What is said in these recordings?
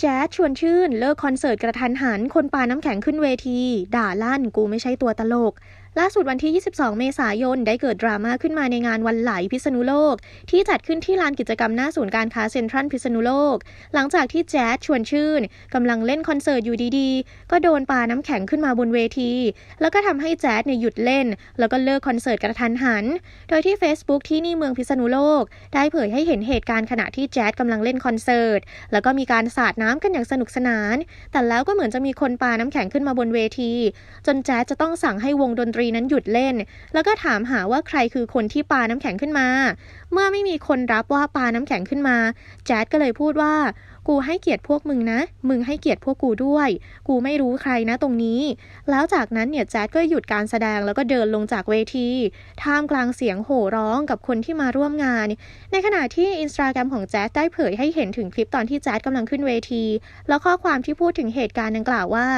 แจ๊ดชวนชื่นเลิกคอนเสิร์ตกระทันหัน คนปาน้ำแข็งขึ้นเวที ด่าลั่นกูไม่ใช่ตัวตลก ล่าสุดวันที่ 22 เมษายน ได้เกิดดราม่าขึ้นมาในงานวันไหลพิษณุโลก ที่จัดขึ้นที่ลานกิจกรรมหน้าศูนย์การค้าเซ็นทรัลพิษณุโลก หลังจากที่แจ๊ดชวนชื่นกำลังเล่นคอนเสิร์ตอยู่ดีๆ ก็โดนปาน้ำแข็งขึ้นมาบนเวที แล้วก็ทำให้แจ๊ดเนี่ยหยุดเล่น แล้วก็เลิกคอนเสิร์ตกระทันหัน โดยที่ Facebook ที่นี่เมืองพิษณุโลก ได้เผยให้เห็นเหตุการณ์ขณะที่แจ๊ดกำลังเล่นคอนเสิร์ตแล้วก็มีการสาดน้ำกันอย่างสนุกสนาน แต่แล้วก็เหมือนจะมีคนปาน้ำแข็งขึ้นมาบนเวที จนแจ๊ดจะต้องสั่งให้วงดนตรีนั้นหยุดเล่น แล้วก็ถามหาว่าใครคือคนที่ปาน้ำแข็งขึ้นมา เมื่อไม่มีคนรับว่าปาน้ำแข็งขึ้นมา แจ๊ดก็เลยพูดว่า กูให้เกียรติพวกมึงนะ มึงให้เกียรติพวกกูด้วย กูไม่รู้ใครนะตรงนี้ แล้วจากนั้นเนี่ยแจ๊ดก็หยุดการแสดงแล้วก็เดินลงจากเวทีท่ามกลางเสียงโห่ร้องกับคนที่มาร่วมงาน ในขณะที่อินสตาแกรมของแจ๊ดได้เผยให้เห็นถึงคลิปตอนที่แจ๊ดกำลังขึ้นเวที แล้วข้อความที่พูดถึงเหตุการณ์ดังกล่าวว่า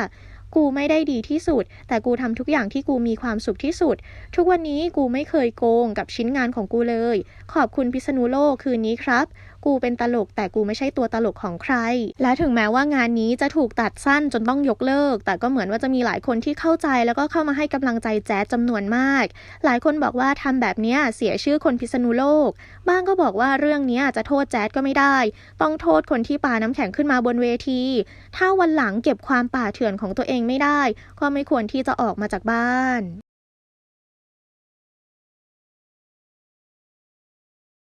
กูไม่ได้ดีที่สุด แต่กูทำทุกอย่างที่กูมีความสุขที่สุด ทุกวันนี้กูไม่เคยโกงกับชิ้นงานของกูเลย ขอบคุณพิษณุโลกคืนนี้ครับกูเป็นตลก แต่กูไม่ใช่ตัวตลกของใคร และถึงแม้ว่างานนี้จะถูกตัดสั้นจนต้องยกเลิก แต่ก็เหมือนว่าจะมีหลายคนที่เข้าใจแล้วก็เข้ามาให้กำลังใจแจ๊สจำนวนมาก หลายคนบอกว่าทำแบบนี้เสียชื่อคนพิษณุโลก บ้างก็บอกว่าเรื่องนี้จะโทษแจ๊ก็ไม่ได้ ต้องโทษคนที่ปาน้ำแข็งขึ้นมาบนเวที ถ้าวันหลังเก็บความป่าเถื่อนของตัวเองไม่ได้ ก็ไม่ควรที่จะออกมาจากบ้าน